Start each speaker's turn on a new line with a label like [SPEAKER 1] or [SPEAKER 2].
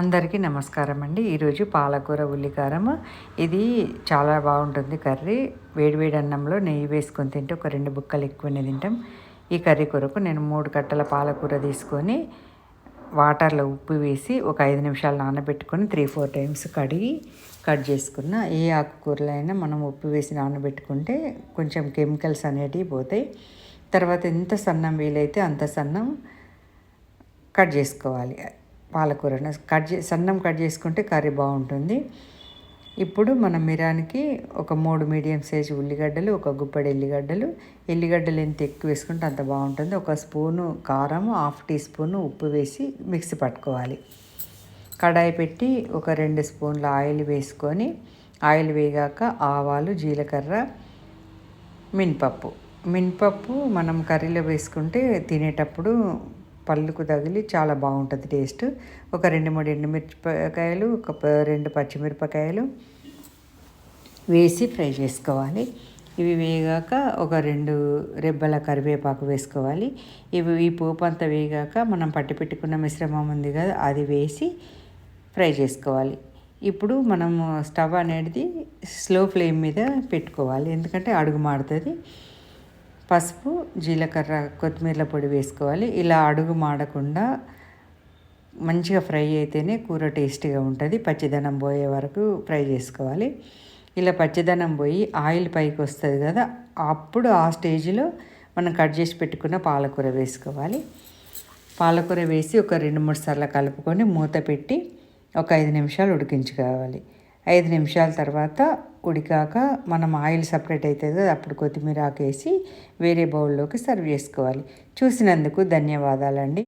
[SPEAKER 1] అందరికీ నమస్కారం అండి ఈరోజు పాలకూర ఉల్లికారం ఇది చాలా బాగుంటుంది కర్రీ. వేడివేడి అన్నంలో నెయ్యి వేసుకొని తింటే ఒక రెండు బుక్కలు ఎక్కువనే తింటాం. ఈ కర్రీ కొరకు నేను మూడు కట్టల పాలకూర తీసుకొని వాటర్లో ఉప్పు వేసి ఒక ఐదు నిమిషాలు నానబెట్టుకొని త్రీ ఫోర్ టైమ్స్ కడిగి కట్ చేసుకున్న ఏ ఆకుకూరలైనా మనం ఉప్పు వేసి నానబెట్టుకుంటే కొంచెం కెమికల్స్ అనేటివి పోతాయి. తర్వాత ఎంత సన్నం వీలైతే అంత సన్నం కట్ చేసుకోవాలి. పాలకూరను కట్ చే సన్నం కట్ చేసుకుంటే కర్రీ బాగుంటుంది. ఇప్పుడు మనం మిరానికి ఒక మూడు మీడియం సైజు ఉల్లిగడ్డలు ఒక గుప్పడి ఎల్లిగడ్డలు. ఎల్లిగడ్డలు ఎంత ఎక్కువ వేసుకుంటే అంత బాగుంటుంది. ఒక స్పూను కారం హాఫ్ టీ స్పూను ఉప్పు వేసి మిక్సీ పట్టుకోవాలి. కడాయి పెట్టి ఒక రెండు స్పూన్ల ఆయిల్ వేసుకొని ఆయిల్ వేగాక ఆవాలు జీలకర్ర మినపప్పు. మినపప్పు మనం కర్రీలో వేసుకుంటే తినేటప్పుడు పళ్ళుకు తగిలి చాలా బాగుంటుంది టేస్ట్. ఒక రెండు మూడు ఎండుమిరపకాయలు ఒక రెండు పచ్చిమిరపకాయలు వేసి ఫ్రై చేసుకోవాలి. ఇవి వేగాక ఒక రెండు రెబ్బల కరివేపాకు వేసుకోవాలి. ఇవి ఈ పోపు అంతా వేగాక మనం పట్టి పెట్టుకున్న మిశ్రమం ఉంది కదా అది వేసి ఫ్రై చేసుకోవాలి. ఇప్పుడు మనము స్టవ్ అనేది స్లో ఫ్లేమ్ మీద పెట్టుకోవాలి. ఎందుకంటే అడుగు మాడుతుంది పసుపు జీలకర్ర కొత్తిమీర పొడి వేసుకోవాలి. ఇలా అడుగు మాడకుండా మంచిగా ఫ్రై అయితేనే కూర టేస్టీగా ఉంటుంది. పచ్చిదనం పోయే వరకు ఫ్రై చేసుకోవాలి. ఇలా పచ్చిదనం పోయి ఆయిల్ పైకి వస్తుంది కదా అప్పుడు ఆ స్టేజ్లో మనం కట్ చేసి పెట్టుకున్న పాలకూర వేసుకోవాలి. పాలకూర వేసి ఒక రెండు మూడు సార్లు కలుపుకొని మూత పెట్టి ఒక ఐదు నిమిషాలు ఉడికించుకోవాలి. ఐదు నిమిషాల తర్వాత ఉడికాక మనం ఆయిల్ సపరేట్ అవుతుంది కదా అప్పుడు కొత్తిమీర ఆకేసి వేరే బౌల్లోకి సర్వ్ చేసుకోవాలి. చూసినందుకు ధన్యవాదాలండి.